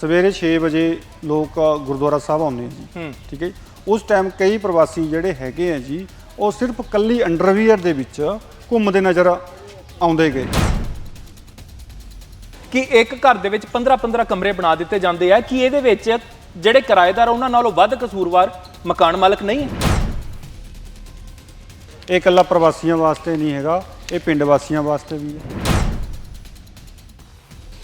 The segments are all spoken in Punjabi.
ਸਵੇਰੇ 6 ਵਜੇ ਲੋਕ ਗੁਰਦੁਆਰਾ ਸਾਹਿਬ ਆਉਂਦੇ ਆ ਜੀ। ਠੀਕ ਹੈ। ਉਸ ਟਾਈਮ ਕਈ ਪ੍ਰਵਾਸੀ ਜਿਹੜੇ ਹੈਗੇ ਆ ਜੀ ਉਹ ਸਿਰਫ ਕੱਲੀ ਅੰਡਰਵੀਅਰ ਦੇ ਵਿੱਚ ਘੁੰਮਦੇ ਨਜ਼ਰ ਆਉਂਦੇ ਗਏ। ਕਿ ਇੱਕ ਘਰ ਦੇ ਵਿੱਚ 15-15 ਕਮਰੇ ਬਣਾ ਦਿੱਤੇ ਜਾਂਦੇ ਆ ਕਿ ਇਹਦੇ ਵਿੱਚ ਜਿਹੜੇ ਕਿਰਾਏਦਾਰ ਉਹਨਾਂ ਨਾਲੋਂ ਵੱਧ ਕਸੂਰਵਾਰ ਮਕਾਨ ਮਾਲਕ ਨਹੀਂ ਹੈ? ਇਹ ਇਕੱਲਾ ਪ੍ਰਵਾਸੀਆਂ ਵਾਸਤੇ ਨਹੀਂ ਹੈਗਾ ਇਹ ਪਿੰਡ ਵਾਸੀਆਂ ਵਾਸਤੇ ਵੀ ਹੈ।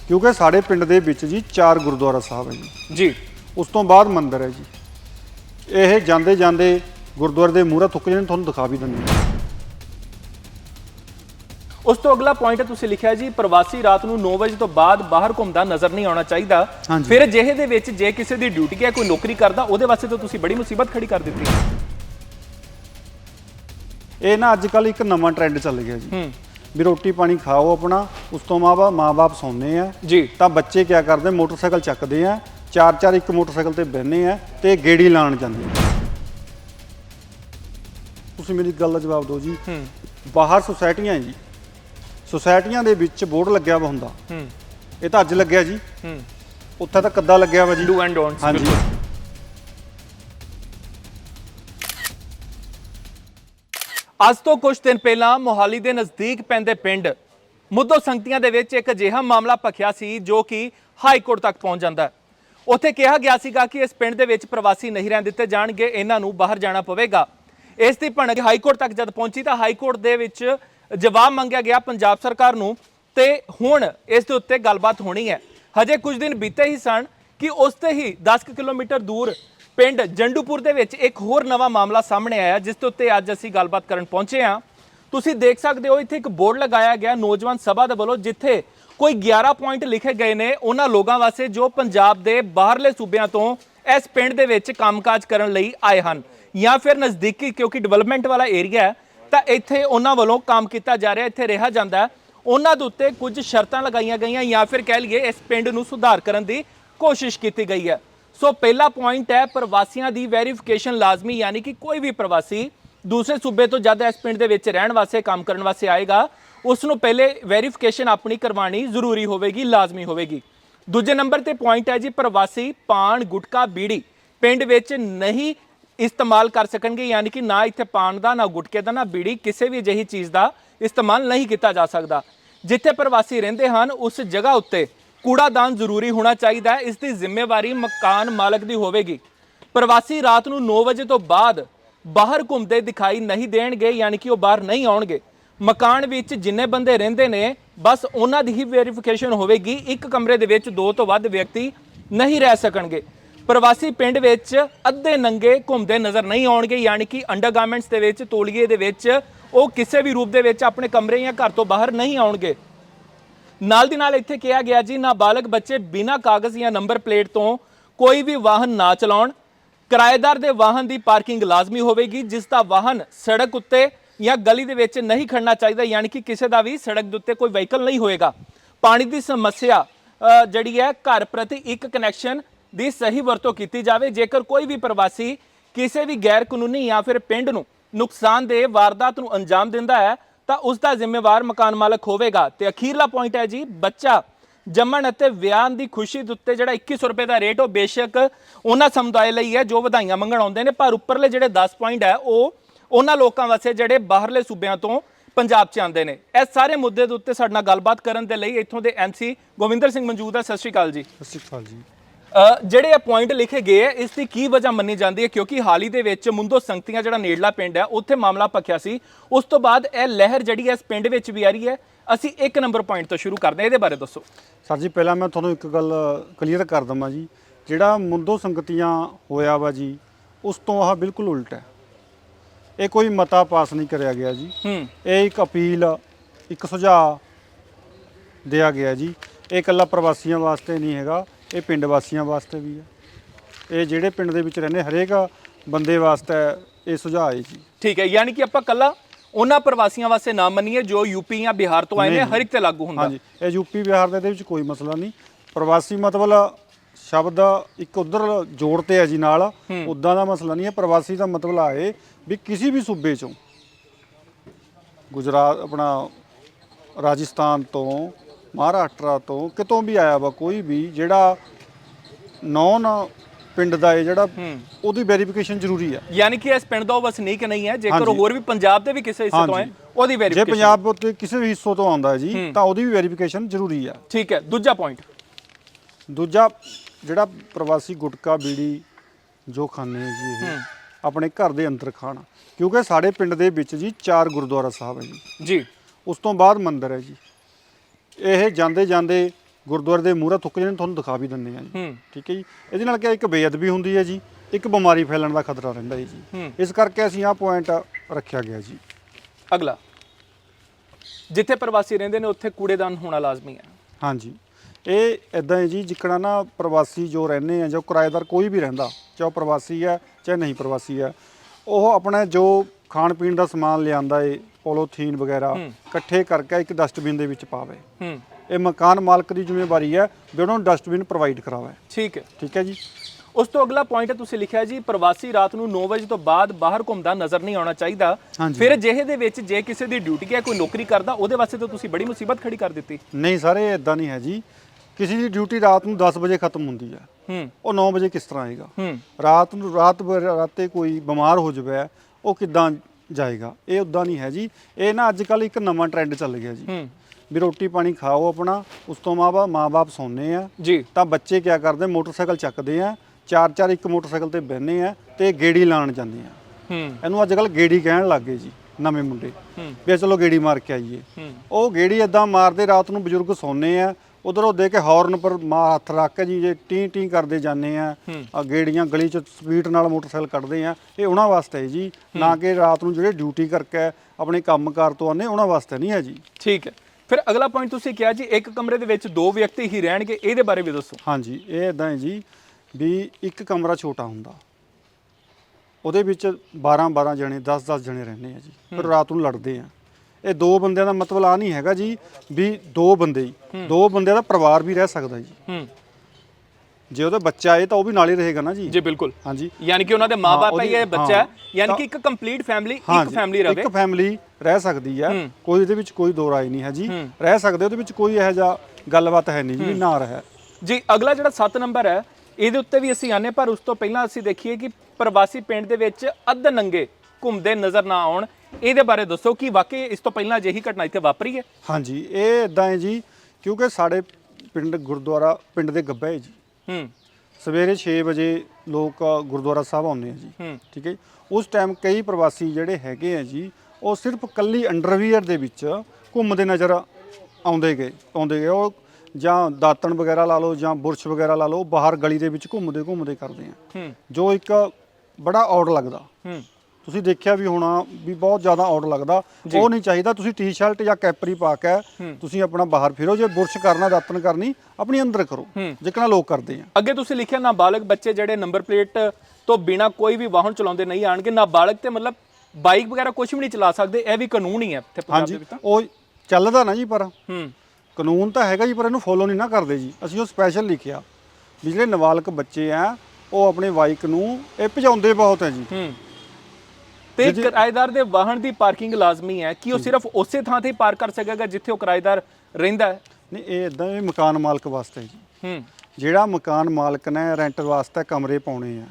ਕਿਉਂਕਿ ਸਾਡੇ ਪਿੰਡ ਦੇ ਵਿੱਚ ਜੀ ਚਾਰ ਗੁਰਦੁਆਰਾ ਸਾਹਿਬ ਹੈ ਜੀ। ਜੀ। ਉਸ ਤੋਂ ਬਾਅਦ ਮੰਦਿਰ ਹੈ ਜੀ। ਇਹ ਜਾਂਦੇ ਜਾਂਦੇ ਗੁਰਦੁਆਰੇ ਦੇ ਮੂਹਰੇ ਥੁੱਕ ਜਾਂਦੇ ਤੁਹਾਨੂੰ ਦਿਖਾ ਵੀ ਦਿੰਦੇ ਹਾਂ। ਉਸ ਤੋਂ ਅਗਲਾ ਪੁਆਇੰਟ ਤੁਸੀਂ ਲਿਖਿਆ ਜੀ ਪ੍ਰਵਾਸੀ ਰਾਤ ਨੂੰ 9 ਵਜੇ ਤੋਂ ਬਾਅਦ ਬਾਹਰ ਘੁੰਮਦਾ ਨਜ਼ਰ ਨਹੀਂ ਆਉਣਾ ਚਾਹੀਦਾ। ਹਾਂਜੀ। ਫਿਰ ਜਿਹੇ ਦੇ ਵਿੱਚ ਜੇ ਕਿਸੇ ਦੀ ਡਿਊਟੀ ਹੈ ਕੋਈ ਨੌਕਰੀ ਕਰਦਾ ਉਹਦੇ ਵਾਸਤੇ ਤਾਂ ਤੁਸੀਂ ਬੜੀ ਮੁਸੀਬਤ ਖੜੀ ਕਰ ਦਿੱਤੀ। ਇਹ ਨਾ ਅੱਜ ਕੱਲ ਇੱਕ ਨਵਾਂ ਟ੍ਰੈਂਡ ਚੱਲ ਗਿਆ ਜੀ। ਹੂੰ। ਵੀ ਰੋਟੀ ਪਾਣੀ ਖਾਓ ਆਪਣਾ ਉਸ ਤੋਂ ਮਾਂ ਮਾਂ-ਬਾਪ ਸੌਂਦੇ ਆ। ਜੀ। ਤਾਂ ਬੱਚੇ ਕੀ ਕਰਦੇ ਮੋਟਰਸਾਈਕਲ ਚੱਕਦੇ ਆ ਚਾਰ ਚਾਰ ਇੱਕ ਮੋਟਰਸਾਈਕਲ ਤੇ ਬਹਿੰਦੇ ਆ ਤੇ ਗੇੜੀ ਲਾਣ ਜਾਂਦੇ ਆ। ਤੁਸੀਂ ਮੇਰੀ ਗੱਲ ਦਾ ਜਵਾਬ ਦਿਓ ਜੀ। ਹੂੰ। ਬਾਹਰ ਸੁਸਾਇਟੀਆਂ ਜੀ। ਸੁਸਾਇਟੀਆਂ ਦੇ ਵਿੱਚ ਬੋਰਡ ਲੱਗਿਆ ਵਾ ਹੁੰਦਾ। ਹੂੰ। ਇਹ ਤਾਂ ਅੱਜ ਲੱਗਿਆ ਜੀ। ਹੂੰ। ਉੱਥੇ ਤਾਂ ਕੱਦਾ ਲੱਗਿਆ ਵਾ ਜੀ। ਡੂ ਐਂਡ ਡੋਨਟਸ ਹਾਂਜੀ। ਅੱਜ ਤੋਂ ਕੁਝ ਦਿਨ ਪਹਿਲਾਂ ਮੋਹਾਲੀ ਦੇ ਨਜ਼ਦੀਕ ਪੈਂਦੇ ਪਿੰਡ ਮੁੱਦੋ ਸੰਗਤੀਆਂ ਦੇ ਵਿੱਚ ਇੱਕ ਅਜਿਹਾ ਮਾਮਲਾ ਭਖਿਆ ਸੀ ਜੋ ਕਿ ਹਾਈ ਕੋਰਟ ਤੱਕ ਪਹੁੰਚ ਜਾਂਦਾ ਉੱਥੇ ਕਿਹਾ ਗਿਆ ਸੀਗਾ ਕਿ ਇਸ ਪਿੰਡ ਦੇ ਵਿੱਚ ਪ੍ਰਵਾਸੀ ਨਹੀਂ ਰਹਿਣ ਦਿੱਤੇ ਜਾਣਗੇ, ਇਹਨਾਂ ਨੂੰ ਬਾਹਰ ਜਾਣਾ ਪਵੇਗਾ। ਇਸ ਦੀ ਭਣਕ ਹਾਈ ਕੋਰਟ ਤੱਕ ਜਦ ਪਹੁੰਚੀ ਤਾਂ ਹਾਈ ਕੋਰਟ ਦੇ ਵਿੱਚ ਜਵਾਬ ਮੰਗਿਆ ਗਿਆ ਪੰਜਾਬ ਸਰਕਾਰ ਨੂੰ ਤੇ ਹੁਣ ਇਸ ਦੇ ਉੱਤੇ ਗੱਲਬਾਤ ਹੋਣੀ ਹੈ। ਹਜੇ ਕੁਝ ਦਿਨ ਬੀਤੇ ਹੀ ਸਨ ਕਿ ਉਸ ਤੇ ਹੀ 10 ਕੁ ਕਿਲੋਮੀਟਰ ਦੂਰ ਪਿੰਡ ਜੰਡੂਪੁਰ ਦੇ ਵਿੱਚ ਇੱਕ ਹੋਰ ਨਵਾਂ ਮਾਮਲਾ ਸਾਹਮਣੇ ਆਇਆ, ਜਿਸ ਦੇ ਉੱਤੇ ਅੱਜ ਅਸੀਂ ਗੱਲਬਾਤ ਕਰਨ ਪਹੁੰਚੇ ਹਾਂ। ਤੁਸੀਂ ਦੇਖ ਸਕਦੇ ਹੋ, ਇੱਥੇ ਇੱਕ ਬੋਰਡ ਲਗਾਇਆ ਗਿਆ ਨੌਜਵਾਨ ਸਭਾ ਦੇ ਵੱਲੋਂ, ਜਿੱਥੇ ਕੋਈ 11 ਪੁਆਇੰਟ ਲਿਖੇ ਗਏ ਨੇ ਉਹਨਾਂ ਲੋਕਾਂ ਵਾਸਤੇ, ਜੋ ਪੰਜਾਬ ਦੇ ਬਾਹਰਲੇ ਸੂਬਿਆਂ ਤੋਂ ਇਸ ਪਿੰਡ ਦੇ ਵਿੱਚ ਕੰਮਕਾਜ ਕਰਨ ਲਈ ਆਏ ਹਨ। ਜਾਂ ਫਿਰ ਨਜ਼ਦੀਕੀ, ਕਿਉਂਕਿ ਡਿਵੈਲਪਮੈਂਟ ਵਾਲਾ ਏਰੀਆ ਹੈ, ਤਾਂ ਇੱਥੇ ਉਹਨਾਂ ਵੱਲੋਂ ਕੰਮ ਕੀਤਾ ਜਾ ਰਿਹਾ, ਇੱਥੇ ਰਿਹਾ ਜਾਂਦਾ ਉਹਨਾਂ ਦੇ ਉੱਤੇ ਕੁਝ ਸ਼ਰਤਾਂ ਲਗਾਈਆਂ ਗਈਆਂ, ਜਾਂ ਫਿਰ ਕਹਿ ਲਈਏ ਇਸ ਪਿੰਡ ਨੂੰ ਸੁਧਾਰ ਕਰਨ ਦੀ ਕੋਸ਼ਿਸ਼ ਕੀਤੀ ਗਈ ਹੈ। ਸੋ ਪਹਿਲਾ ਪੁਆਇੰਟ ਹੈ, ਪ੍ਰਵਾਸੀਆਂ ਦੀ ਵੈਰੀਫਿਕੇਸ਼ਨ ਲਾਜ਼ਮੀ, ਯਾਨੀ ਕਿ ਕੋਈ ਵੀ ਪ੍ਰਵਾਸੀ ਦੂਸਰੇ ਸੂਬੇ ਤੋਂ ਜਦ ਇਸ ਪਿੰਡ ਦੇ ਵਿੱਚ ਰਹਿਣ ਵਾਸਤੇ, ਕੰਮ ਕਰਨ ਵਾਸਤੇ ਆਏਗਾ ਉਸ ਨੂੰ ਪਹਿਲੇ ਵੈਰੀਫਿਕੇਸ਼ਨ ਆਪਣੀ ਕਰਵਾਉਣੀ ਜ਼ਰੂਰੀ ਹੋਵੇਗੀ, ਲਾਜ਼ਮੀ ਹੋਵੇਗੀ। ਦੂਜੇ ਨੰਬਰ ਤੇ ਪੁਆਇੰਟ ਹੈ ਜੀ, ਪ੍ਰਵਾਸੀ ਪਾਨ ਗੁਟਕਾ, ਬੀੜੀ ਪਿੰਡ ਵਿੱਚ ਨਹੀਂ ਇਸਤੇਮਾਲ ਕਰ ਸਕਣਗੇ, ਯਾਨੀ ਕਿ ਨਾ ਇੱਥੇ ਪਾਨ ਦਾ, ਨਾ ਗੁਟਕੇ ਦਾ, ਨਾ ਬੀੜੀ ਕਿਸੇ ਵੀ ਅਜਿਹੀ ਚੀਜ਼ ਦਾ ਇਸਤੇਮਾਲ ਨਹੀਂ ਕੀਤਾ ਜਾ ਸਕਦਾ। ਜਿੱਥੇ ਪ੍ਰਵਾਸੀ ਰਹਿੰਦੇ ਹਨ, ਉਸ ਜਗ੍ਹਾ ਉੱਤੇ ਕੂੜਾਦਾਨ ਜ਼ਰੂਰੀ ਹੋਣਾ ਚਾਹੀਦਾ ਹੈ, ਇਸ ਦੀ ਜ਼ਿੰਮੇਵਾਰੀ ਮਕਾਨ ਮਾਲਕ ਦੀ ਹੋਵੇਗੀ। ਪ੍ਰਵਾਸੀ ਰਾਤ ਨੂੰ 9 ਵਜੇ ਤੋਂ ਬਾਅਦ ਬਾਹਰ ਘੁੰਮਦੇ ਦਿਖਾਈ ਨਹੀਂ ਦੇਣਗੇ, ਯਾਨੀ ਕਿ ਉਹ ਬਾਹਰ ਨਹੀਂ ਆਉਣਗੇ। ਮਕਾਨ ਵਿੱਚ ਜਿੰਨੇ ਬੰਦੇ ਰਹਿੰਦੇ ਨੇ, ਬਸ ਉਹਨਾਂ ਦੀ ਹੀ ਵੈਰੀਫਿਕੇਸ਼ਨ ਹੋਵੇਗੀ। ਇੱਕ ਕਮਰੇ ਦੇ ਵਿੱਚ ਦੋ ਤੋਂ ਵੱਧ ਵਿਅਕਤੀ ਨਹੀਂ ਰਹਿ ਸਕਣਗੇ। ਪ੍ਰਵਾਸੀ ਪਿੰਡ ਵਿੱਚ ਅੱਧੇ ਨੰਗੇ ਘੁੰਮਦੇ ਨਜ਼ਰ ਨਹੀਂ ਆਉਣਗੇ, ਯਾਨੀ ਕਿ ਅੰਡਰਗਾਰਮੈਂਟਸ ਦੇ ਵਿੱਚ, ਤੋਲੀਏ ਦੇ ਵਿੱਚ ਉਹ ਕਿਸੇ ਵੀ ਰੂਪ ਦੇ ਵਿੱਚ ਆਪਣੇ ਕਮਰੇ ਜਾਂ ਘਰ ਤੋਂ ਬਾਹਰ ਨਹੀਂ ਆਉਣਗੇ। ਨਾਲ ਦੀ ਨਾਲ ਇੱਥੇ ਕਿਹਾ ਗਿਆ ਜੀ, ਨਾਬਾਲਗ ਬੱਚੇ ਬਿਨਾਂ ਕਾਗਜ਼ ਜਾਂ ਨੰਬਰ ਪਲੇਟ ਤੋਂ ਕੋਈ ਵੀ ਵਾਹਨ ਨਾ ਚਲਾਉਣ। ਕਿਰਾਏਦਾਰ ਦੇ ਵਾਹਨ ਦੀ ਪਾਰਕਿੰਗ ਲਾਜ਼ਮੀ ਹੋਵੇਗੀ, ਜਿਸ ਦਾ ਵਾਹਨ ਸੜਕ ਉੱਤੇ ਜਾਂ ਗਲੀ ਦੇ ਵਿੱਚ ਨਹੀਂ ਖੜਨਾ ਚਾਹੀਦਾ, ਯਾਨੀ ਕਿ ਕਿਸੇ ਦਾ ਵੀ ਸੜਕ ਦੇ ਉੱਤੇ ਕੋਈ ਵਹੀਕਲ ਨਹੀਂ ਹੋਏਗਾ। ਪਾਣੀ ਦੀ ਸਮੱਸਿਆ ਜਿਹੜੀ ਹੈ, ਘਰ ਪ੍ਰਤੀ ਇੱਕ ਕਨੈਕਸ਼ਨ ਦੀ ਸਹੀ ਵਰਤੋਂ ਕੀਤੀ ਜਾਵੇ। ਜੇਕਰ ਕੋਈ ਵੀ ਪ੍ਰਵਾਸੀ ਕਿਸੇ ਵੀ ਗੈਰ ਕਾਨੂੰਨੀ ਜਾਂ ਫਿਰ ਪਿੰਡ ਨੂੰ ਨੁਕਸਾਨਦੇਹ ਵਾਰਦਾਤ ਨੂੰ ਅੰਜਾਮ ਦਿੰਦਾ ਹੈ ਤਾਂ ਉਸ ਦਾ ਜ਼ਿੰਮੇਵਾਰ ਮਕਾਨ ਮਾਲਕ ਹੋਵੇਗਾ। ਤੇ ਅਖੀਰਲਾ ਪੁਆਇੰਟ ਹੈ ਜੀ, ਬੱਚਾ ਜੰਮਣ ਅਤੇ ਵਿਆਹ ਦੀ ਖੁਸ਼ੀ ਦੇ ਉੱਤੇ ਜਿਹੜਾ 2100 ਰੁਪਏ ਦਾ ਰੇਟ ਉਹ ਬੇਸ਼ੱਕ ਉਹਨਾਂ ਸਮੁਦਾਇ ਲਈ ਹੈ, ਜੋ ਵਧਾਈਆਂ ਮੰਗਣ ਆਉਂਦੇ ਨੇ। ਪਰ ਉੱਪਰਲੇ ਜਿਹੜੇ 10 ਪੁਆਇੰਟ ਹੈ, ਉਹ ਉਹਨਾਂ ਲੋਕਾਂ ਵਾਸਤੇ ਜਿਹੜੇ ਬਾਹਰਲੇ ਸੂਬਿਆਂ ਤੋਂ ਪੰਜਾਬ 'ਚ ਆਉਂਦੇ ਨੇ। ਇਹ ਸਾਰੇ ਮੁੱਦੇ ਦੇ ਉੱਤੇ ਸਾਡੇ ਨਾਲ ਗੱਲਬਾਤ ਕਰਨ ਦੇ ਲਈ ਇੱਥੋਂ ਦੇ ਐਮਸੀ ਗੋਵਿੰਦਰ ਸਿੰਘ ਮੌਜੂਦ ਹੈ। ਸਤਿ ਸ਼੍ਰੀ ਅਕਾਲ ਜੀ। ਸਤਿ ਸ਼੍ਰੀ ਅਕਾਲ ਜੀ। ਜਿਹੜੇ ਇਹ ਪੁਆਇੰਟ ਲਿਖੇ ਗਏ ਹੈ ਇਸ ਦੀ ਕੀ ਵਜ੍ਹਾ ਮੰਨੀ ਜਾਂਦੀ ਹੈ? ਕਿਉਂਕਿ ਹਾਲ ਹੀ ਦੇ ਵਿੱਚ ਮੁੰਦੋ ਸੰਗਤੀਆਂ ਜਿਹੜਾ ਨੇੜਲਾ ਪਿੰਡ ਹੈ ਉੱਥੇ ਮਾਮਲਾ ਪੱਖਿਆ ਸੀ। ਉਸ ਤੋਂ ਬਾਅਦ ਇਹ ਲਹਿਰ ਜਿਹੜੀ ਹੈ ਇਸ ਪਿੰਡ ਵਿੱਚ ਵੀ ਆ ਰਹੀ ਹੈ। ਅਸੀਂ ਇੱਕ ਨੰਬਰ ਪੁਆਇੰਟ ਤੋਂ ਸ਼ੁਰੂ ਕਰਦੇ ਹਾਂ। ਇਹਦੇ ਬਾਰੇ ਦੱਸੋ। ਸਰ ਜੀ ਪਹਿਲਾਂ ਮੈਂ ਤੁਹਾਨੂੰ ਇੱਕ ਗੱਲ ਕਲੀਅਰ ਕਰ ਦਵਾਂ ਜੀ। ਜਿਹੜਾ ਮੁੰਦੋ ਸੰਗਤੀਆਂ ਹੋਇਆ ਵਾ ਜੀ ਉਸ ਤੋਂ ਆਹ ਬਿਲਕੁਲ ਉਲਟ ਹੈ। ਇਹ ਕੋਈ ਮਤਾ ਪਾਸ ਨਹੀਂ ਕਰਿਆ ਗਿਆ ਜੀ। ਹੂੰ। ਇਹ ਇੱਕ ਅਪੀਲ ਇੱਕ ਸੁਝਾਅ ਦਿਆ ਗਿਆ ਜੀ। ਇਹ ਇਕੱਲਾ ਪ੍ਰਵਾਸੀਆਂ ਵਾਸਤੇ ਨਹੀਂ ਹੈਗਾ। ਇਹ ਪਿੰਡ ਵਾਸੀਆਂ ਵਾਸਤੇ ਵੀ ਹੈ ਇਹ ਜਿਹੜੇ ਪਿੰਡ ਦੇ ਵਿੱਚ ਰਹਿੰਦੇ ਹਰੇਕ ਬੰਦੇ ਵਾਸਤੇ ਇਹ ਸੁਝਾਅ ਹੈ ਜੀ। ਠੀਕ ਹੈ ਯਾਨੀ ਕਿ ਆਪਾਂ ਕੱਲਾ ਉਹਨਾਂ ਪ੍ਰਵਾਸੀਆਂ ਵਾਸਤੇ ਨਾ ਮੰਨੀਏ ਜੋ ਯੂਪੀ ਜਾਂ ਬਿਹਾਰ ਤੋਂ ਆਏ ਨੇ। ਹਰ ਇੱਕ ਤੇ ਲਾਗੂ ਹੁੰਦਾ। ਹਾਂਜੀ ਇਹ ਯੂਪੀ ਬਿਹਾਰ ਦੇ ਵਿੱਚ ਕੋਈ ਮਸਲਾ ਨਹੀਂ। ਪ੍ਰਵਾਸੀ ਮਤਲਬ ਸ਼ਬਦ ਇੱਕ ਉਧਰ ਜੋੜ ਤੇ ਹੈ ਜੀ ਨਾਲ। ਉਦਾਂ ਦਾ ਮਸਲਾ ਨਹੀਂ ਹੈ। ਪ੍ਰਵਾਸੀ ਦਾ ਮਤਲਬ ਆਏ ਵੀ ਕਿਸੇ ਵੀ ਸੂਬੇ ਚੋਂ ਗੁਜਰਾਤ ਆਪਣਾ ਰਾਜਸਥਾਨ ਤੋਂ ਮਹਾਰਾਸ਼ਟਰ ਤੋਂ ਕਿਤੋਂ ਵੀ ਆਇਆ ਵਾ ਕੋਈ ਵੀ ਜਿਹੜਾ ਨੌਨ ਪਿੰਡ ਦਾ ਇਹ ਜਿਹੜਾ ਉਹਦੀ ਵੈਰੀਫਿਕੇਸ਼ਨ ਜ਼ਰੂਰੀ ਹੈ ਯਾਨੀ ਕਿ ਇਸ ਪਿੰਡ ਦਾ ਉਹ ਵਸਨੀਕ ਨਹੀਂ ਹੈ ਜੇਕਰ। ਹੋਰ ਵੀ ਪੰਜਾਬ ਦੇ ਵੀ ਕਿਸੇ ਹਿੱਸੇ ਤੋਂ ਹੈ। ਉਹਦੀ ਜੇ ਵੈਰੀਫਿਕੇਸ਼ਨ ਪੰਜਾਬ ਉੱਤੇ ਕਿਸੇ ਵੀ ਹਿੱਸੋਂ ਤੋਂ ਆਉਂਦਾ ਜੀ ਤਾਂ ਉਹਦੀ ਵੀ ਵੈਰੀਫਿਕੇਸ਼ਨ ਜ਼ਰੂਰੀ ਹੈ ਠੀਕ ਹੈ ਦੂਜਾ ਪੁਆਇੰਟ ਦੂਜਾ ਜਿਹੜਾ ਪ੍ਰਵਾਸੀ ਗੁਟਕਾ ਬੀੜੀ ਜੋ ਖਾਂਦੇ ਆ ਜੀ ਇਹ ਆਪਣੇ ਘਰ ਦੇ ਅੰਦਰ ਖਾਣ। ਕਿਉਂਕਿ ਸਾਡੇ ਪਿੰਡ ਦੇ ਵਿੱਚ ਜੀ ਚਾਰ ਗੁਰਦੁਆਰਾ ਸਾਹਿਬ ਹੈ ਜੀ। ਜੀ। ਉਸ ਤੋਂ ਬਾਅਦ ਮੰਦਿਰ ਹੈ ਜੀ। ਇਹ ਜਾਂਦੇ ਜਾਂਦੇ ਗੁਰਦੁਆਰੇ ਦੇ ਮੂਹਰੇ ਥੁੱਕ ਜਾਂਦੇ ਤੁਹਾਨੂੰ ਦਿਖਾ ਵੀ ਦਿੰਦੇ ਆ ਜੀ। ਹੂੰ। ਠੀਕ ਹੈ ਜੀ? ਇਹਦੇ ਨਾਲ ਕੀ ਇੱਕ ਬੇਅਦਬੀ ਹੁੰਦੀ ਹੈ ਜੀ ਇੱਕ ਬਿਮਾਰੀ ਫੈਲਣ ਦਾ ਖਤਰਾ ਰਹਿੰਦਾ ਹੈ ਜੀ। ਹੂੰ। ਇਸ ਕਰਕੇ ਅਸੀਂ ਆਹ ਪੁਆਇੰਟ ਰੱਖਿਆ ਗਿਆ ਜੀ। ਅਗਲਾ। ਜਿੱਥੇ ਪ੍ਰਵਾਸੀ ਰਹਿੰਦੇ ਨੇ ਉੱਥੇ ਕੂੜੇਦਾਨ ਹੋਣਾ ਲਾਜ਼ਮੀ ਹੈ। ਹਾਂਜੀ। ਇਹ ਇਦਾਂ ਹੈ ਜੀ ਜਿੱਕਣਾ ਨਾ ਪ੍ਰਵਾਸੀ ਜੋ ਰਹਿੰਦੇ ਆ ਜੋ ਕਿਰਾਏਦਾਰ ਕੋਈ ਵੀ ਰਹਿੰਦਾ ਚਾਹੇ ਉਹ ਪ੍ਰਵਾਸੀ ਹੈ ਚਾਹੇ ਨਹੀਂ ਪ੍ਰਵਾਸੀ ਹੈ ਉਹ ਆਪਣਾ ਜੋ ਖਾਣ ਪੀਣ ਦਾ ਸਮਾਨ ਲਿਆਂਦਾ ਏ ਪੋਲੋਥੀਨ ਵਗੈਰਾ ਇਕੱਠੇ ਕਰਕੇ ਇੱਕ ਡਸਟਬਿਨ ਦੇ ਵਿੱਚ ਪਾਵੇ। ਹੂੰ। ਇਹ ਮਕਾਨ ਮਾਲਕ ਦੀ ਜ਼ਿੰਮੇਵਾਰੀ ਹੈ ਵੀ ਉਹਨਾਂ ਨੂੰ ਡਸਟਬਿਨ ਪ੍ਰੋਵਾਈਡ ਕਰਾਵੇ। ਠੀਕ ਹੈ। ਠੀਕ ਹੈ ਜੀ? ਉਸ ਤੋਂ ਅਗਲਾ ਪੁਆਇੰਟ ਤੁਸੀਂ ਲਿਖਿਆ ਜੀ ਪ੍ਰਵਾਸੀ ਰਾਤ ਨੂੰ 9 ਵਜੇ ਤੋਂ ਬਾਅਦ ਬਾਹਰ ਘੁੰਮਦਾ ਨਜ਼ਰ ਨਹੀਂ ਆਉਣਾ ਚਾਹੀਦਾ। ਫਿਰ ਜਿਹੇ ਦੇ ਵਿੱਚ ਜੇ ਕਿਸੇ ਦੀ ਡਿਊਟੀ ਹੈ ਕੋਈ ਨੌਕਰੀ ਕਰਦਾ ਉਹਦੇ ਵਾਸਤੇ ਤਾਂ ਤੁਸੀਂ ਬੜੀ ਮੁਸੀਬਤ ਖੜੀ ਕਰ ਦਿੱਤੀ। ਨਹੀਂ ਸਰ ਇਹ ਇਦਾਂ ਨਹੀਂ ਹੈ ਜੀ। ਕਿਸੇ ਦੀ ਡਿਊਟੀ ਰਾਤ ਨੂੰ 10 ਵਜੇ ਖਤਮ ਹੁੰਦੀ ਹੈ। ਹੂੰ। ਉਹ 9 ਵਜੇ ਕਿਸ ਤਰ੍ਹਾਂ ਆਏਗਾ? ਹੂੰ। ਰਾਤ ਨੂੰ ਰਾਤ ਰਾਤੇ ਕੋਈ ਬਿਮਾਰ ਹੋ ਜਾਵੇ ਉਹ ਕਿੱਦਾਂ ਜਾਏਗਾ? ਇਹ ਉਦਾਂ ਨਹੀਂ ਹੈ ਜੀ। ਇਹ ਨਾ ਅੱਜ ਕੱਲ ਇੱਕ ਨਵਾਂ ਟ੍ਰੈਂਡ ਚੱਲ ਗਿਆ ਜੀ। ਹੂੰ। ਵੀ ਰੋਟੀ ਪਾਣੀ ਖਾਓ ਆਪਣਾ ਉਸ ਤੋਂ ਬਾਅਦ ਮਾਂ-ਬਾਪ ਸੌਂਦੇ ਆ। ਜੀ। ਤਾਂ ਬੱਚੇ ਕੀ ਕਰਦੇ? ਮੋਟਰਸਾਈਕਲ ਚੱਕਦੇ ਆ। ਚਾਰ ਚਾਰ ਇੱਕ ਮੋਟਰਸਾਈਕਲ ਤੇ ਬਹਿੰਦੇ ਆ ਤੇ ਗੇੜੀ ਲਾਣ ਜਾਂਦੇ ਆ। ਹੂੰ। ਇਹਨੂੰ ਅੱਜ ਕੱਲ ਗੇੜੀ ਕਹਿਣ ਲੱਗ ਗਏ ਜੀ ਨਵੇਂ ਮੁੰਡੇ। ਹੂੰ। ਵੀ ਚਲੋ ਗੇੜੀ ਮਾਰ ਕੇ ਆਈਏ। ਉਹ ਗੇੜੀ ਇਦਾਂ ਮਾਰਦੇ ਰਾਤ ਨੂੰ ਬਜ਼ੁਰਗ ਸੌਂਦੇ ਆ। ਉਧਰੋਂ ਦੇ ਕੇ ਹਾਰਨ ਪਰ ਮਾ ਹੱਥ ਰੱਖ ਕੇ ਜੀ ਜੇ ਟੀ ਟੀ ਕਰਦੇ ਜਾਂਦੇ ਆ ਆ ਗੇੜੀਆਂ ਗਲੀ ਚ ਸਪੀਡ ਨਾਲ ਮੋਟਰਸਾਈਕਲ ਕੱਢਦੇ ਆ ਇਹ ਉਹਨਾਂ ਵਾਸਤੇ ਹੈ ਜੀ। ਨਾ ਕਿ ਰਾਤ ਨੂੰ ਜਿਹੜੇ ਡਿਊਟੀ ਕਰਕੇ ਆਪਣੇ ਕੰਮਕਾਰ ਤੋਂ ਆਉਂਦੇ ਉਹਨਾਂ ਵਾਸਤੇ ਨਹੀਂ ਹੈ ਜੀ। ਠੀਕ ਹੈ। ਫਿਰ ਅਗਲਾ ਪੁਆਇੰਟ ਤੁਸੀਂ ਕਿਹਾ ਜੀ ਇੱਕ ਕਮਰੇ ਦੇ ਵਿੱਚ ਦੋ ਵਿਅਕਤੀ ਹੀ ਰਹਿਣਗੇ ਇਹਦੇ ਬਾਰੇ ਵੀ ਦੱਸੋ। ਹਾਂਜੀ ਇਹ ਇਦਾਂ ਹੈ ਜੀ ਵੀ ਇੱਕ ਕਮਰਾ ਛੋਟਾ ਹੁੰਦਾ। ਉਹਦੇ ਵਿੱਚ 12 12 ਜਣੇ 10 10 ਜਣੇ ਰਹਿੰਦੇ ਆ ਜੀ। ਫਿਰ ਰਾਤ ਨੂੰ ਲੜਦੇ ਆ। ਇਹ ਦੋ ਬੰਦਿਆਂ ਦਾ ਮਤਲਬ ਆ ਨਹੀਂ ਹੈਗਾ ਜੀ ਵੀ ਦੋ ਬੰਦੇ ਹੀ। ਦੋ ਬੰਦਿਆਂ ਦਾ ਪਰਿਵਾਰ ਵੀ ਰਹਿ ਸਕਦਾ ਜੀ। ਹੂੰ। ਜੇ ਉਹਦਾ ਬੱਚਾ ਹੈ ਤਾਂ ਉਹ ਵੀ ਨਾਲ ਹੀ ਰਹੇਗਾ ਨਾ ਜੀ। ਜੀ ਬਿਲਕੁਲ। ਹਾਂਜੀ। ਯਾਨੀ ਕਿ ਉਹਨਾਂ ਦੇ ਮਾਪੇ ਹੈ ਇਹ ਬੱਚਾ ਹੈ। ਯਾਨੀ ਕਿ ਇੱਕ ਕੰਪਲੀਟ ਫੈਮਿਲੀ ਇੱਕ ਫੈਮਿਲੀ ਰਵੇ। ਇੱਕ ਫੈਮਿਲੀ ਰਹਿ ਸਕਦੀ ਹੂੰ। ਕੋਈ ਇਹਦੇ ਵਿੱਚ ਕੋਈ ਦੋ ਰਾਏ ਨਹੀਂ ਹੈ ਜੀ। ਰਹਿ ਸਕਦੇ ਉਹਦੇ ਵਿੱਚ ਕੋਈ ਇਹੋ ਜਿਹਾ ਗੱਲਬਾਤ ਹੈ ਨਹੀਂ ਜੀ ਨਾ ਰਹੇ। ਜੀ ਅਗਲਾ ਜਿਹੜਾ 7 ਨੰਬਰ ਹੈ ਇਹਦੇ ਉੱਤੇ ਵੀ ਅਸੀਂ ਆਨੇ ਪਰ ਉਸ ਤੋਂ ਪਹਿਲਾਂ ਅਸੀਂ ਦੇਖੀਏ ਕਿ ਪ੍ਰਵਾਸੀ ਪਿੰਡ ਦੇ ਵਿੱਚ ਅੱਧ ਨੰਗੇ ਘੁੰਮਦੇ ਨਜ਼ਰ ਨਾ ਆਉਣ। ਇਹਦੇ ਬਾਰੇ ਦੱਸੋ ਕਿ ਵਾਕਈ ਇਸ ਤੋਂ ਪਹਿਲਾਂ ਅਜਿਹੀ ਘਟਨਾ ਇੱਥੇ ਵਾਪਰੀ ਹੈ? ਹਾਂਜੀ ਇਹ ਇਦਾਂ ਹੈ ਜੀ ਕਿਉਂਕਿ ਸਾਡੇ ਪਿੰਡ ਗੁਰਦੁਆਰਾ ਪਿੰਡ ਦੇ ਗੱਬੇ ਹੈ ਜੀ। ਹੂੰ। ਸਵੇਰੇ 6 ਵਜੇ ਲੋਕ ਗੁਰਦੁਆਰਾ ਸਾਹਿਬ ਆਉਂਦੇ ਆ ਜੀ ਠੀਕ ਹੈ। ਉਸ ਟਾਈਮ ਕਈ ਪ੍ਰਵਾਸੀ ਜਿਹੜੇ ਹੈਗੇ ਆ ਜੀ ਉਹ ਸਿਰਫ ਕੱਲੀ ਅੰਡਰਵੀਅਰ ਦੇ ਵਿੱਚ ਘੁੰਮਦੇ ਨਜ਼ਰ ਆਉਂਦੇ ਗਏ ਆਉਂਦੇ ਗਏ। ਉਹ ਜਾਂ ਦਾਤਣ ਵਗੈਰਾ ਲਾ ਲਓ ਜਾਂ ਬੁਰਸ਼ ਵਗੈਰਾ ਲਾ ਲਓ ਬਾਹਰ ਗਲੀ ਦੇ ਵਿੱਚ ਘੁੰਮਦੇ ਘੁੰਮਦੇ ਕਰਦੇ ਆ। ਹੂੰ। ਜੋ ਇੱਕ ਬੜਾ ਔਡ ਲੱਗਦਾ। ਹੂੰ। ਤੁਸੀਂ ਦੇਖਿਆ ਵੀ ਹੋਣਾ ਵੀ ਬਹੁਤ ਜ਼ਿਆਦਾ ਔਡ ਲੱਗਦਾ। ਉਹ ਨਹੀਂ ਚਾਹੀਦਾ ਤੁਸੀਂ ਟੀ-ਸ਼ਰਟ ਜਾਂ ਕੈਪਰੀ ਪਾ ਕੇ ਤੁਸੀਂ ਆਪਣਾ ਬਾਹਰ ਫਿਰੋ ਜੇ ਬੁਰਸ਼ ਕਰਨਾ ਦਾਤਣ ਕਰਨੀ ਆਪਣੀ ਅੰਦਰ ਕਰੋ। ਜਿੱਕਣਾ ਲੋਕ ਕਰਦੇ ਆ। ਅੱਗੇ ਤੁਸੀਂ ਲਿਖਿਆ ਨਾਬਾਲਗ ਬੱਚੇ ਜਿਹੜੇ ਨੰਬਰ ਪਲੇਟ ਤੋਂ ਬਿਨਾ ਕੋਈ ਵੀ ਵਾਹਨ ਚਲਾਉਂਦੇ ਨਹੀਂ ਆਣਗੇ ਨਾਬਾਲਗ ਤੇ ਮਤਲਬ ਬਾਈਕ ਵਗੈਰਾ ਕੁਝ ਵੀ ਨਹੀਂ ਚਲਾ ਸਕਦੇ ਇਹ ਵੀ ਕਾਨੂੰਨ ਹੀ ਹੈ ਇੱਥੇ ਪੰਜਾਬ ਦੇ ਵਿੱਚ ਤਾਂ। ਉਹ ਚੱਲਦਾ ਨਾ ਜੀ ਪਰ। ਹੂੰ। ਕਾਨੂੰਨ ਤਾਂ ਹੈਗਾ ਜੀ ਪਰ ਇਹਨੂੰ ਫੋਲੋ ਨਹੀਂ ਨਾ ਕਰਦੇ ਜੀ। ਅਸੀਂ ਉਹ ਸਪੈਸ਼ਲ ਲਿਖਿਆ ਵੀ ਜਿਹੜੇ ਨਾਬਾਲਗ ਬੱਚੇ ਆ ਉਹ ਆਪਣੇ ਬਾਈਕ ਨੂੰ ਇਹ ਭਜਾਉਂਦੇ ਬਹੁਤ ਹੈ ਜੀ। ਹੂੰ। ਤੇ ਕਿਰਾਏਦਾਰ ਦੇ ਵਾਹਨ ਦੀ ਪਾਰਕਿੰਗ ਲਾਜ਼ਮੀ ਹੈ ਕਿ ਉਹ ਸਿਰਫ ਉਸੇ ਥਾਂ ਤੇ ਪਾਰਕ ਕਰ ਸਕੇਗਾ ਜਿੱਥੇ ਉਹ ਕਿਰਾਏਦਾਰ ਰਹਿੰਦਾ ਹੈ? ਨਹੀਂ ਇਹ ਇਦਾਂ ਇਹ ਮਕਾਨ ਮਾਲਕ ਵਾਸਤੇ ਜੀ। ਹੂੰ। ਜਿਹੜਾ ਮਕਾਨ ਮਾਲਕ ਨੇ ਰੈਂਟ ਵਾਸਤੇ ਕਮਰੇ ਪਾਉਣੇ ਆ